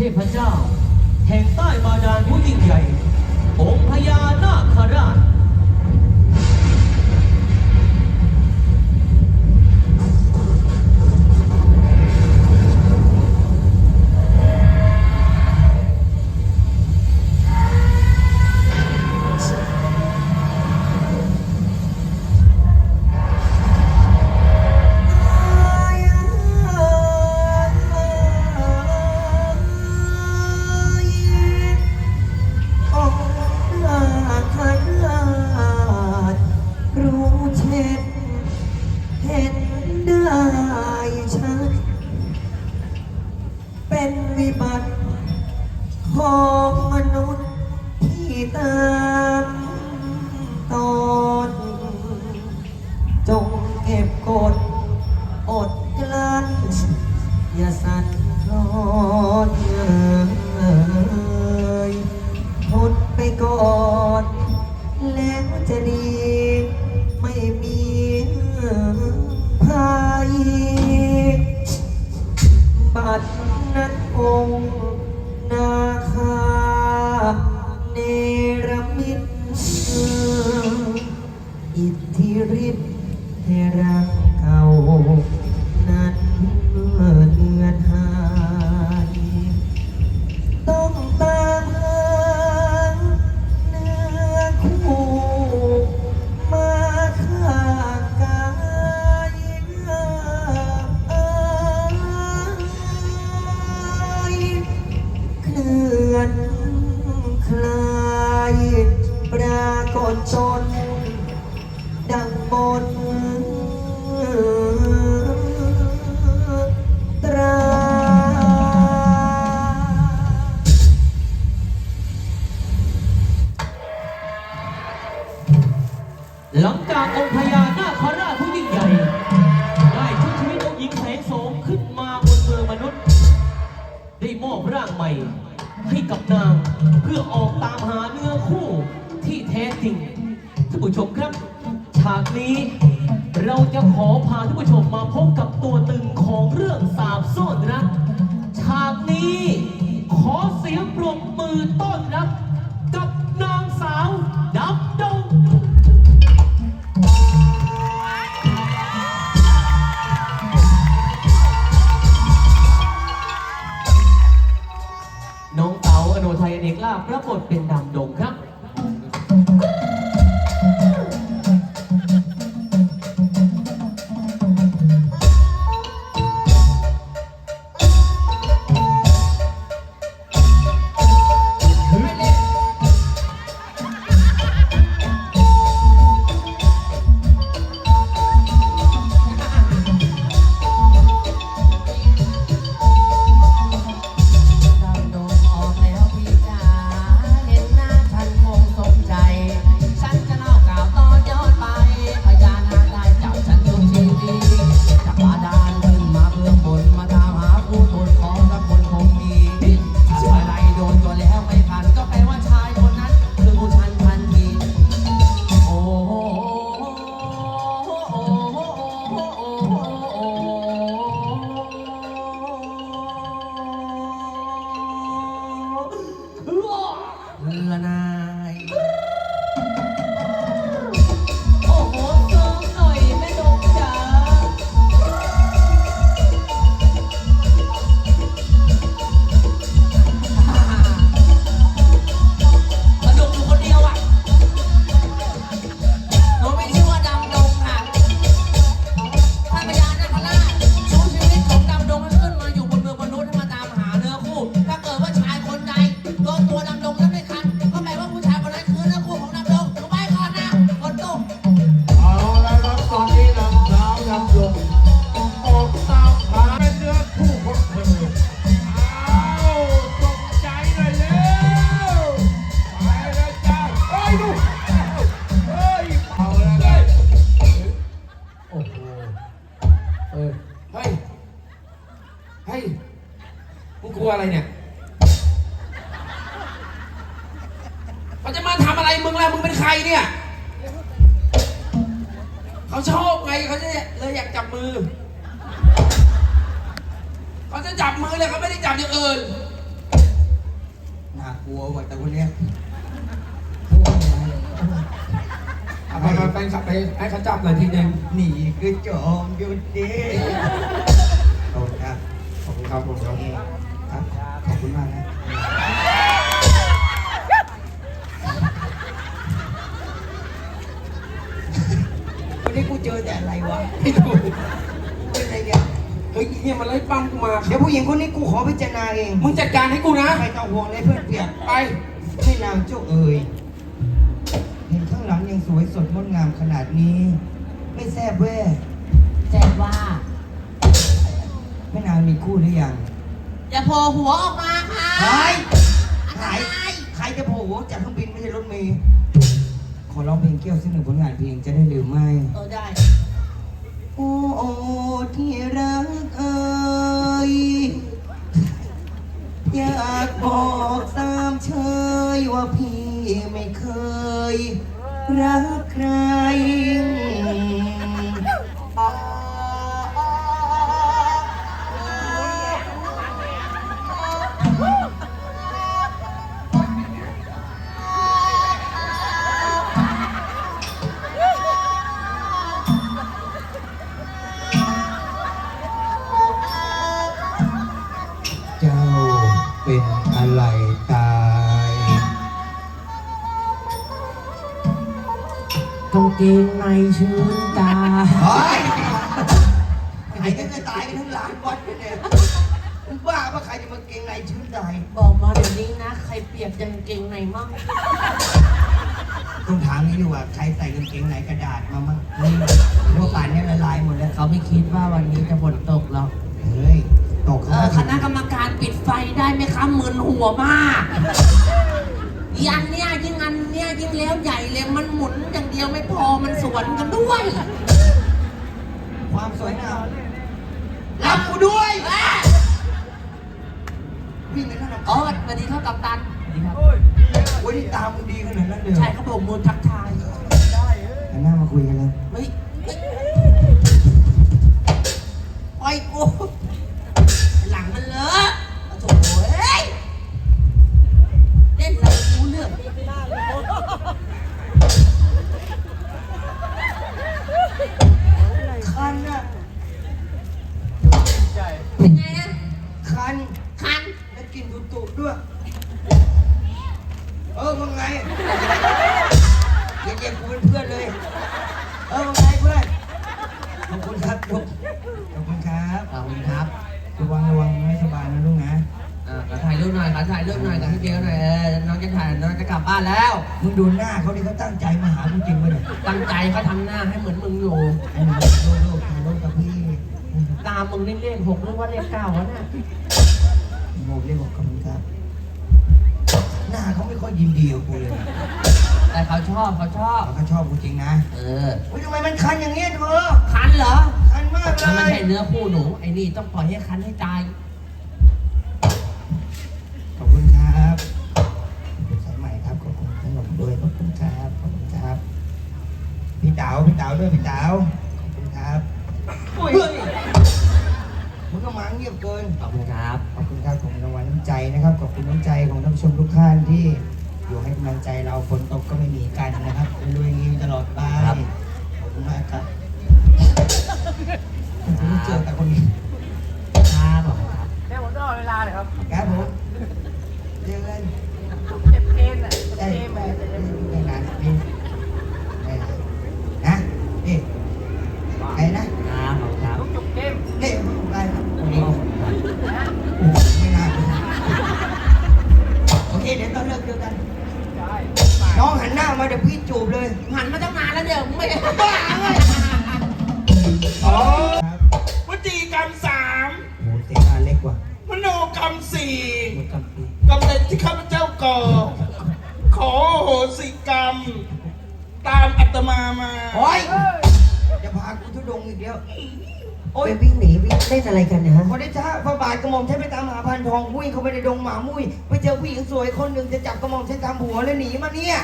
เทพเจ้า แห่งใต้บาดาลผู้ยิ่งใหญ่ องค์พญานาคราช็นวิบัติ ของมนุษย์ที่ตาย นตรา หลังจากองค์พญานาคาราชผู้ยิ่งใหญ่ ได้ชุดชีวิตองค์หญิงแสงโสมขึ้นมาบนเมืองมนุษย์ ได้มอบร่างใหม่ให้กับนางเพื่อออกตามหาเนื้อคู่ที่แท้จริงท่านผู้ชมครับ ฉากนี้ เราจะขอพาท่านผู้ชมมาพบกับตัวตึงของเรื่องสาบซ่อนรักฉากนี้ ขอเสียงปรบมือต้อนรับ กับนางสาวดับดง Inilah. เลยอยากจับมือ เขาจะจับมือเลยเขาไม่ได้จับอย่างอื่น น่ากลัวว่ะแต่คนเนี้ยอาไปไปไปขับไปให้เขาจับหน่อยทีนึงหนีคือจอมยุดดีขอบคุณครับ ขอบคุณครับ ขอบคุณครับ ขอบคุณมากนะ วะไม่ดูเป็นอะไรเนี่ยเฮ้ยเนี่ยมันไล่ปั้มกูมา เดี๋ยวผู้หญิงคนนี้กูขอพิจารณาเองมึงจัดการให้กูนะ ไม่ต้องห่วงเลยเพื่อนเปียกไปให้นางเจ้าเอ๋ยเห็นข้างหลังยังสวยสดงดงามขนาดนี้ ไม่แซบแว่แจ้งว่า แม่นางมีคู่หรือยังอย่าโผล่หัวออกมาค่ะใครใครใครจะโผล่จากเครื่องบินไม่ใช่รถเมล์ขอร้องเพลงเกี่ยวซึ่งหนึ่งผลงานเพลงจะได้หรือไม่ เออได้ โอ้โอที่รักเอ่ยอยากบอกตามเชยว่าพี่ไม่เคยรักใคร เกงในชื้นตา เฮ้ยใครก็จะตายกันทั้งหลานวัดเลยเนี่ยมึงบ้าปะใครจะมาเกงในชื้นตายบอกมาเดี๋ยวนี้นะ ใครเปียกกางเกงในมั่งต้องถามนี่ดีกว่าใครใส่กางเกงในกระดาษมามั่งนี่พวกป่านเนี้ละลายหมดแล้วเขาไม่คิดว่าวันนี้จะฝนตกหรอกเฮ้ยตกเอเขาอก็คถึงณะกรรมการปิดไฟได้ไหมคะมึนหัวมาก ยันเนี่ยยิ่งอันเนี่ยยิ่งแล้วใหญ่เลยมันหมุนอย่างเดียวไม่พอมันสวนกันด้วย ความสวยงามรับกูด้วยเอ้ยวิ่งกันนั่นนะอ๋อสวัสดีครับกัปตันสวัสดีครับวันนี้ตามมึงดีขนาดนั้นเลยเหรอใช่เขาโบกมือทักทาย หันหน้ามาคุยกันเลยเฮ้ยเฮ้ยปล่อยกู รับระวังระวังไม่สบายนะลูกนะอ่าขอถ่ายรูปหน่อยขอถ่ายรูปหน่อยกับพี่เบลหน่อยเออน้องจะถ่ายน้องจะกลับบ้านแล้ว มึงดูหน้าเขาดิเขาตั้งใจมาหามึงจริงปะเนี่ยตั้งใจเขาทำหน้าให้เหมือนมึงอยู่ ไอ้หนูลูกลูกถ่ายรูปกับพี่ตามมึงเล่นเลขหกหรือว่าเลขเก้าวะเนี่ยโมเรียกบอกขอบคุณครับหน้าเขาไม่ค่อยยินดีกับกูเลยแต่เขาชอบเขาชอบเขาชอบกูจริงนะเออเฮ้ยทำไมมันคันอย่างเงี้ยเธอคันเหรอคัน มากเลมันไม่ย ใช่เนื้อคู่หนู ไอ้นี่ต้องปล่อยให้คันให้ตาย ขอบคุณครับสายใหม่ครับ ขอบคุณขนมด้วย ขอบคุณครับ ขอบคุณครับ พี่เต๋าพี่เต๋าด้วยพี่เต๋าขอบคุณครับเฮ้ยมึงก็มาเงียบเกิน ขอบคุณครับ ขอบคุณครับของรางวัลน้ำใจนะครับ ขอบคุณน้ำใจของท่านผู้ชมทุกท่านที่อยู่ให้กำลังใจเราฝนตกก็ไม่มีกันนะครับรวยๆอย่างนี้ตลอดไปครับ ขอบคุณมากครับ ผมไม่เจอแต่คนนี้ครับขอบคุณครับแม่ผมต้องเอาเวลาเลยครับครับผมเจอกัน กกว่ามโนกรรมสี่ดูกำปีกำเนิดที่ข้าพเจ้าก่อ ขอโหสิกรรม ตามอัตมามาโอ้ยจะพากูทุดงอีกแล้วโอ้ยวิ่งหนีวิ่งเล่นอะไรกันเนี่ยฮะพอได้ช้าพระบาทกระหม่อมใช้ไปตามหาพันทองวิ่งเข้าไปในดงหมามุ้ยไปเจอผู้หญิงสวยคนหนึ่งจะจับกระหม่อมใช้ตามหัวแล้วหนีมาเนี่ย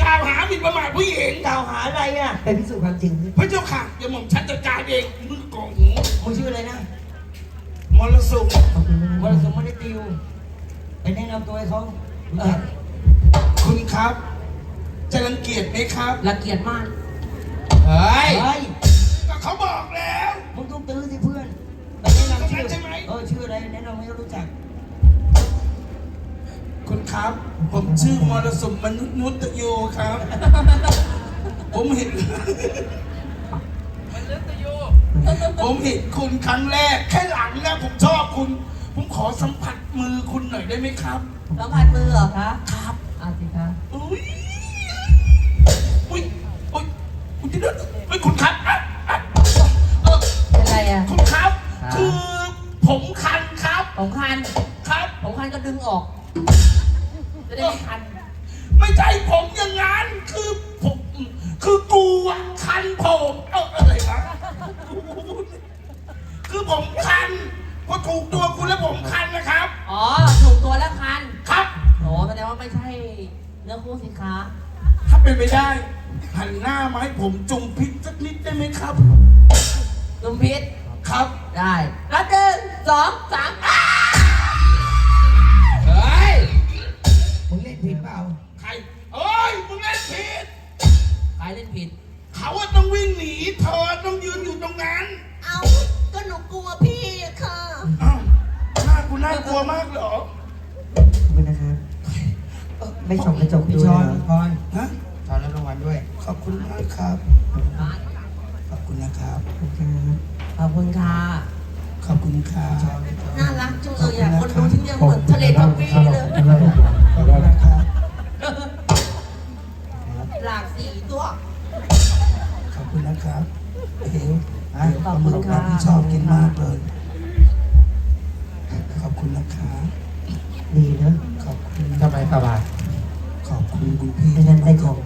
กล่าวหาหมิ่นประมาทผู้หญิงกล่าวหาอะไรอะไปพิสูจน์ความจริงสิพระเจ้าค่ะเดี๋ยวหม่อมชัดจัดการเองมึงกองหูมึงชื่ออะไรนะ มรสุมขอบคุณมรสุมไม่ได้ติว ไปแนะนำตัวให้เขารู้จักคุณครับ จะรังเกียจไหมครับ ละเกียดมากเฮ้ย เฮ้ยก็เขาบอกแล้ว มึงต้องตื้อสิเพื่อน ไปแนะนำชื่อใช่ไหม เออชื่ออะไรแนะนำให้เขารู้จัก คุณครับ ผมชื่อมรสุมมนุษย์นุตโยครับ ผมเห็น ผมเห็นคุณครั้งแรก แค่หลังนะผมชอบคุณ ผมขอสัมผัสมือคุณหน่อยได้ไหมครับ สัมผัสมือเหรอคะ ครับ นพอถูกตัวคุณแล้วผมคันนะครับ อ๋อ ถูกตัวแล้วคันครับ โอ้แสดงว่าไม่ใช่เนื้อคู่สินค้า ถ้าเป็นไปได้หันหน้ามาให้ผมจุ่มพริกสักนิดได้ไหมครับ ลุมพิษ ครับ ได้แล้วหนึ่งสองสามอ้าเฮ้ย มึงเล่นผิดเปล่า ใครเอ้ยมึงเล่นผิด ใครเล่นผิด เขาว่าต้องวิ่งหนีเธอ ลัวมากเหรอขอบคุณนะครับไม่ส่องกระจกดูเลยเหรอพรฮะตอนรับรางวัลด้วย ขอบคุณมากครับ ขอบคุณนะครับ ขอบคุณครับขอบคุณค่ะ ขอบคุณครับ น่ารักจังเลยอะคนดูที่เนี่ยเหมือนทะเลทับปีเลย ขอบคุณนะครับ หลากสีตัว ขอบคุณนะครับเฮลขอบคุณค่ะที่ชอบกินมากเลยขอบคุณ นะครับดีนะ ขอบคุณทำไมสบาย ขอบคุณคุณพี่ ไม่นั้นได้ของ